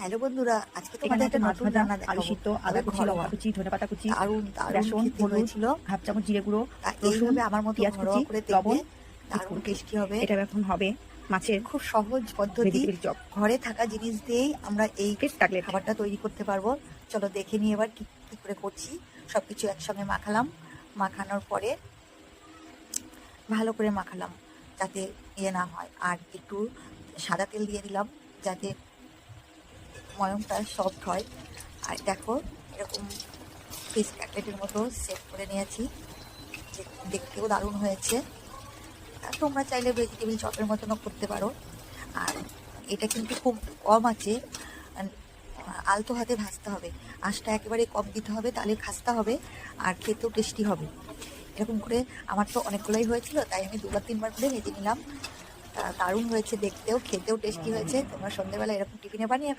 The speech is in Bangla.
হ্যালো বন্ধুরা আজকে তোমাদের একটা নতুন রান্না দেখাবো। আদা কুচি। লঙ্কা কুচি ধনে পাতা কুচি দারুণ বেসন হলুদ হয়েছিল। হাফ চামচ জিরে গুঁড়ো এইভাবে আমার মতো পেঁয়াজ কুচি, লবণ, দারুণ টেস্টি হবে। এটা এখন হবে মাছের খুব সহজ পদ্ধতি। ঘরে থাকা জিনিস দিয়েই আমরা এই খাবারটা তৈরি করতে পারব। চলো দেখে নিয়ে এবার কি করে করছি। সবকিছু একসঙ্গে মাখালাম। মাখানোর পরে ভালো করে মাখালাম যাতে ইয়ে না হয়। আর একটু সাদা তেল দিয়ে দিলাম যাতে ময়মটা সফট হয়। আর দেখো, এরকম ফিশ কাটলেটের মতো সেট করে নিয়েছি দেখতেও দারুণ হয়েছে। তোমরা চাইলে ভেজিটেবিল চপের মতনও করতে পারো। আর এটা কিন্তু খুব কম আছে। আলতো হাতে ভাজতে হবে। আঁশটা একেবারে কম দিতে হবে, তাহলে খাস্তা হবে আর খেতেও টেস্টি হবে। এরকম করে আমার তো অনেকগুলোই হয়েছিল, তাই আমি দুবার তিনবার করে ভেজে নিলাম। দারুণ হয়েছে দেখতেও, খেতেও টেস্টি হয়েছে। তোমরা সন্ধ্যেবেলা এরকম টিফিনে বানিয়ে